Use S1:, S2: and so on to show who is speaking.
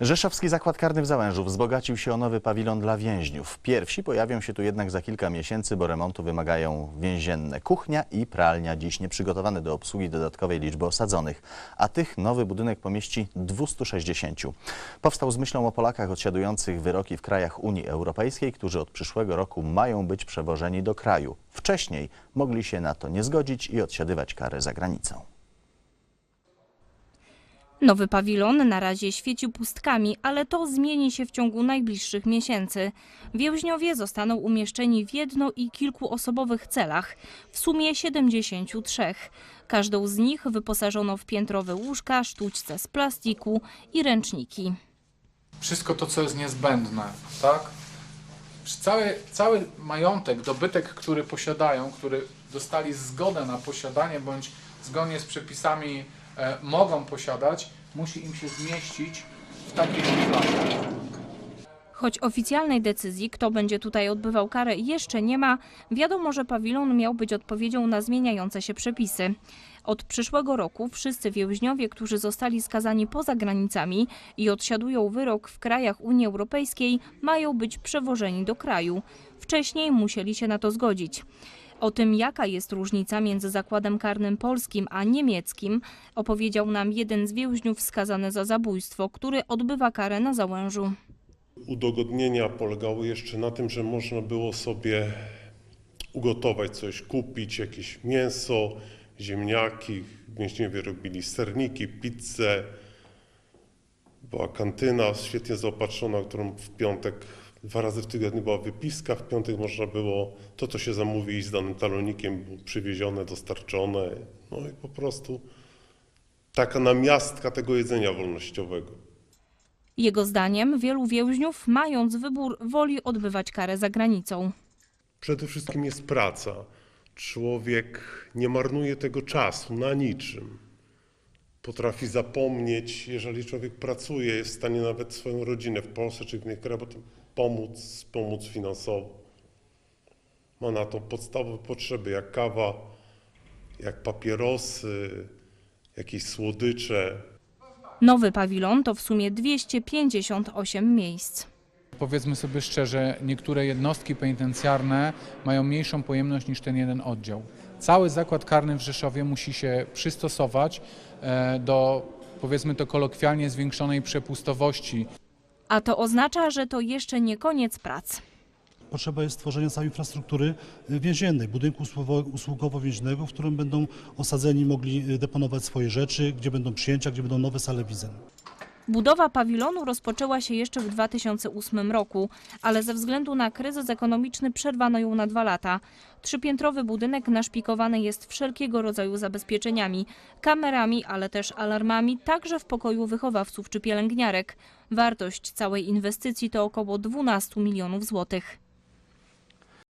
S1: Rzeszowski Zakład Karny w Załężu wzbogacił się o nowy pawilon dla więźniów. Pierwsi pojawią się tu jednak za kilka miesięcy, bo remontu wymagają więzienne kuchnia i pralnia, dziś nieprzygotowane do obsługi dodatkowej liczby osadzonych, a tych nowy budynek pomieści 260. Powstał z myślą o Polakach odsiadujących wyroki w krajach Unii Europejskiej, którzy od przyszłego roku mają być przewożeni do kraju. Wcześniej mogli się na to nie zgodzić i odsiadywać karę za granicą.
S2: Nowy pawilon na razie świeci pustkami, ale to zmieni się w ciągu najbliższych miesięcy. Więźniowie zostaną umieszczeni w jedno i kilkuosobowych celach, w sumie 73. Każdą z nich wyposażono w piętrowe łóżka, sztućce z plastiku i ręczniki.
S3: wszystko to, co jest niezbędne, tak? Cały, cały majątek, dobytek, który posiadają, który dostali zgodę na posiadanie bądź zgodnie z przepisami mogą posiadać, musi im się zmieścić w takiej szufladzie.
S2: Choć oficjalnej decyzji, kto będzie tutaj odbywał karę, jeszcze nie ma, wiadomo, że pawilon miał być odpowiedzią na zmieniające się przepisy. Od przyszłego roku wszyscy więźniowie, którzy zostali skazani poza granicami i odsiadują wyrok w krajach Unii Europejskiej, mają być przewożeni do kraju. Wcześniej musieli się na to zgodzić. O tym, jaka jest różnica między zakładem karnym polskim a niemieckim, opowiedział nam jeden z więźniów skazany za zabójstwo, który odbywa karę na Załężu.
S4: Udogodnienia polegały jeszcze na tym, że można było sobie ugotować coś, kupić jakieś mięso, ziemniaki. Więźniowie robili serniki, pizzę. Była kantyna świetnie zaopatrzona, którą w piątek dwa razy w tygodniu była wypiska. W piątek można było to, co się zamówi z danym talonikiem, było przywiezione, dostarczone. No i po prostu taka namiastka tego jedzenia wolnościowego.
S2: Jego zdaniem wielu więźniów, mając wybór, woli odbywać karę za granicą.
S4: Przede wszystkim jest praca. Człowiek nie marnuje tego czasu na niczym. Potrafi zapomnieć, jeżeli człowiek pracuje, jest w stanie nawet swoją rodzinę w Polsce czy w innych krajach potem pomóc, pomóc finansowo. Ma na to podstawowe potrzeby, jak kawa, jak papierosy, jakieś słodycze,
S2: Nowy pawilon to w sumie 258 miejsc.
S3: Powiedzmy sobie szczerze, niektóre jednostki penitencjarne mają mniejszą pojemność niż ten jeden oddział. Cały zakład karny w Rzeszowie musi się przystosować e, do, powiedzmy to kolokwialnie, zwiększonej przepustowości
S2: A to oznacza, że to jeszcze nie koniec prac.
S5: Potrzeba jest stworzenia całej infrastruktury y, więziennej, budynku usługo- usługowo-więźnego, w którym będą osadzeni mogli y, deponować swoje rzeczy, gdzie będą przyjęcia, gdzie będą nowe sale wizyt.
S2: Budowa pawilonu rozpoczęła się jeszcze w 2008 roku, ale ze względu na kryzys ekonomiczny przerwano ją na dwa lata. Trzypiętrowy budynek naszpikowany jest wszelkiego rodzaju zabezpieczeniami, kamerami, ale też alarmami, także w pokoju wychowawców czy pielęgniarek. Wartość całej inwestycji to około 12 milionów złotych.